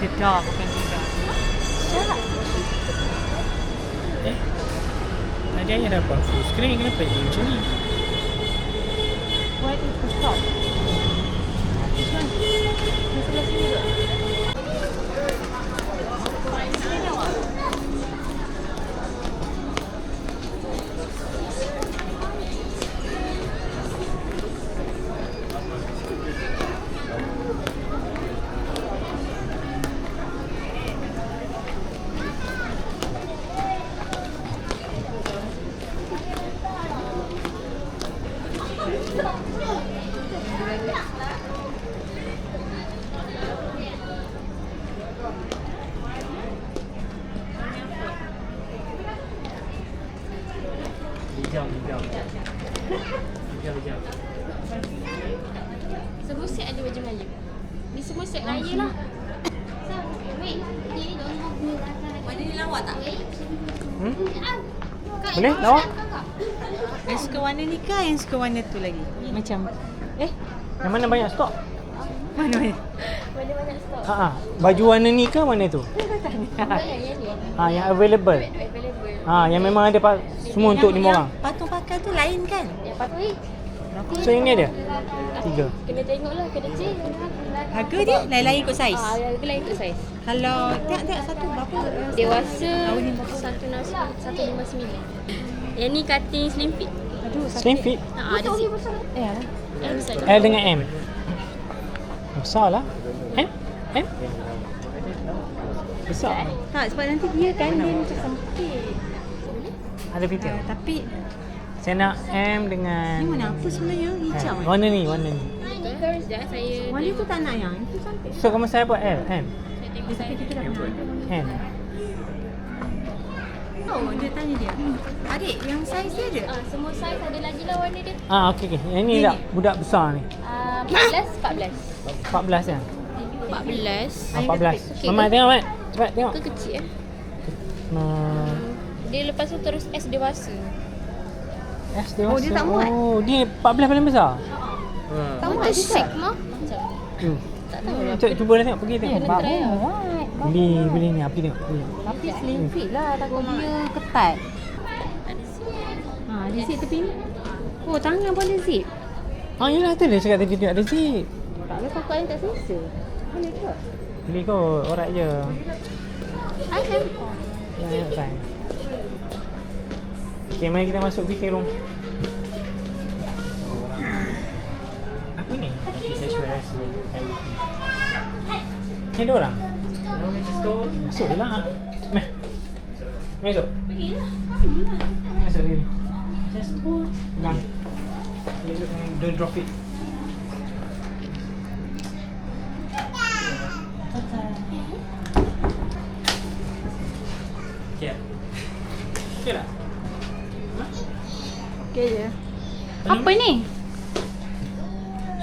Dedah bukan dedah. Eh? Tadi ayah dapat full screen kenapa jadi macam ni? Why is the stop? This one. Di sebelah sini ke? Semua set ada baju Melayu. Ni semua set raya lah. Warna ni lawa tak? Hmm? Boleh? Lawa? Yang suka warna ni ke yang suka warna tu lagi? Macam eh Yang mana banyak stok? mana mana? Mana banyak stok. Ha ah. Baju warna ni ke mana tu? Ha, yang available. Ha, yang memang ada semua untuk lima orang. Tu lain kan? Yang patut ni. So yang ni ada? Tiga. Kena tengok lah, kena check. Harga dia lain-lain ikut saiz. Ah, harga lain tu saiz. Kalau tengok tengok satu berapa? Dewasa Awak ni 159. Yang ni cutting slim fit. Aduh, Slim fit. Ha, ada zip. Eh. L dengan M. Besar lah. M? M? Besar. Tak, sebab nanti dia kan dia macam sempit. Ada Uh, fitur. tapi Saya nak M dengan... ni warna apa sebenarnya? Hijau. Eh, warna ni, warna ni. Ini girls dah saya. Warna tu tak nak yang itu cantik. So kamu saya apa? L? M? Saya tengok Tapi saya. kita dah pernah. M? Oh, dia tanya dia. Adik, yang saiz dia ada? Ah, semua saiz ada lagi lah warna dia. Ah, okey okey. Yang ni ni. budak besar ni. Ah, 14, 14. 14 kan? 14. Ah, Ayah 14. Okey. Mama tengok Mat. Cepat tengok. Ke kecil eh? Hmm. Dia lepas tu terus S dewasa. Oh, dia tak muat? Oh, dia 14 paling besar. Tak Oh, muat. Sigma. Macam Hmm. tak tahu lah. Cik, cuba dah tengok. Pergi tengok. Try lah. Beli, beli ni. Apa tengok? Tapi slim fit lah takut dia ketat. Ha, dia zip tepi ni. Oh, tangan pun ada zip. Ah, yelah tu dia cakap tadi dia ada zip. Tak ada kakak yang tak selesa. Mana tu? Beli kot, orang je. I have. Yang nak Okay, mari kita masuk fitting room. Apa ni? Ni ada orang? Masuk je lah. Meh. Masuk. Masuk lagi. Just go. Pegang. Don't drop it. Okay. Okay tak? Okey je. Apa ni?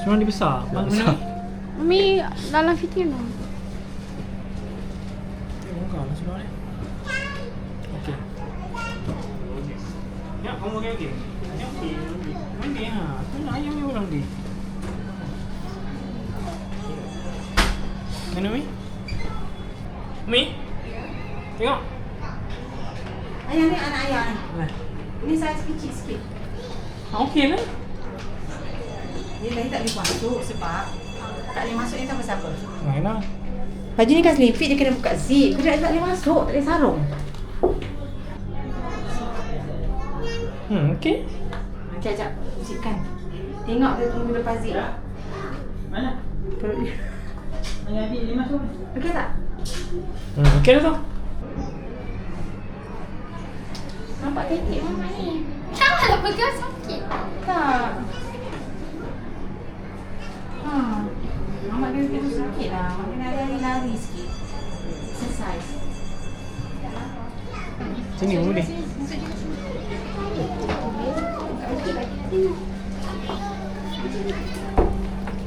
Seorang dia besar. Mana mana? Mami dalam fitting room. Tengok kau lah sebelah ni. Okey. Ya, kamu okey okey. Ni okey. Mandi ha. Ayam ni orang di? Mana Mi? Mi? Tengok. Ayah ni anak ayah ni. Ini saiz kecil sikit. Ah, okey lah. Dia tadi tak boleh masuk sebab tak boleh masuk ni tahu pasal apa? Mana? Baju ni kan slim fit dia kena buka zip. Dia tak boleh masuk, tak boleh sarung. Hmm, okey. Macam ajak usikan. Tengok dia tunggu lepas zip. Mana? Perut dia. Ayah adik dia masuk. Okey tak? Hmm, okey dah tu. Nampak tetek mama ni. Pegang sakit. Tak. Ha. Mama dia kena sakit lah. Mama kena hari-hari lari sikit. Exercise. Sini boleh.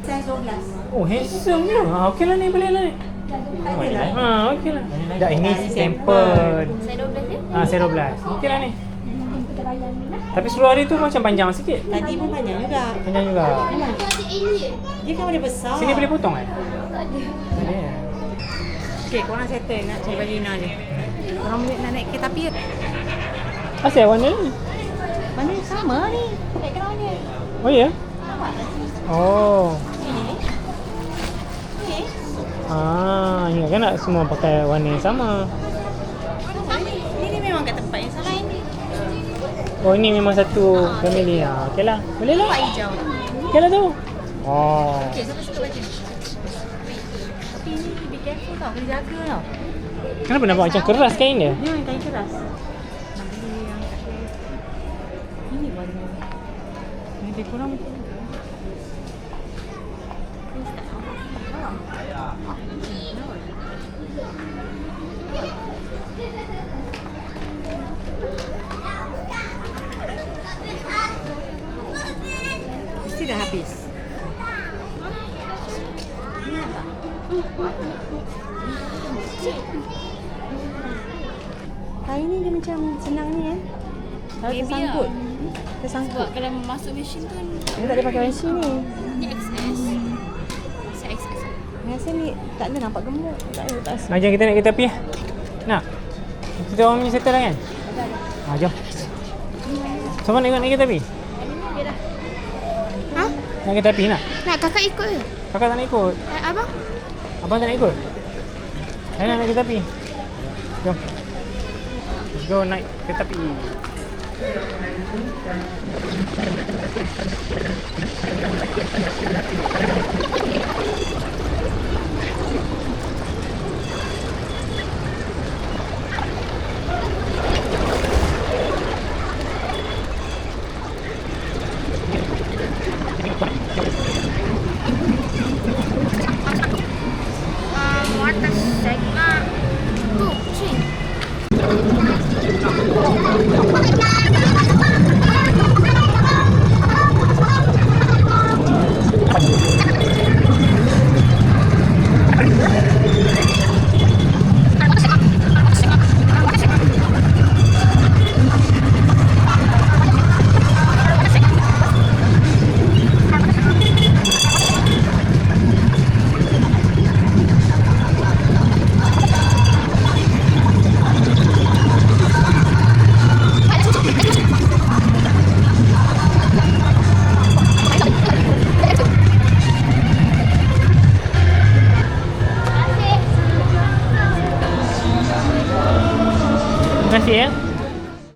Size 12. Oh, handsome je. Ha, okey lah ni, boleh lah ni. Ha, okey lah. Dah ini sample. Saya 12 ya? Ha, saya 12. Okey lah ni. Tapi seluar dia tu macam panjang sikit. Tadi pun panjang juga. Panjang juga. Dia kan boleh besar. Sini boleh potong eh? Tak ada. Okay, korang settle nak cari baju Ina ni. Korang boleh nak naik kereta api ke? Asal warna ni? Mana sama ni. Background dia. Oh ya? Tak? Oh. Ni. Ni. Ah, ingat kan nak semua pakai warna yang sama. Oh, ini memang satu family. Ah, okey lah. Boleh lah. Nampak hijau ni. Okey lah tu. Oh. Okay, siapa suka ni? Tapi ni be careful tau. Kena jaga tau. Kenapa nampak macam keras kain dia? Yang kain keras. Nak beli yang kat dia. Ini warna. Ni lebih kurang macam ni. Mesti dah habis. Kain ni dia macam senang ni kan. Kalau Baby tersangkut. Sebab Tersangkut. kalau masuk mesin tu Dia tak boleh pakai mesin ni. Ni XS Saya XS Rasa ni tak ada nampak gemuk. Tak ada tak rasa. Jom kita naik kereta api lah. Nak? Kita orang punya settle lah kan? Ah, jom. Siapa nak ikut naik kereta api? Ha? Naik kereta api nak? Nak kakak ikut ke? Kakak tak nak ikut. Eh, abang? Abang tak nak ikut? Saya nak naik kereta api. Jom. Let's go naik kereta api.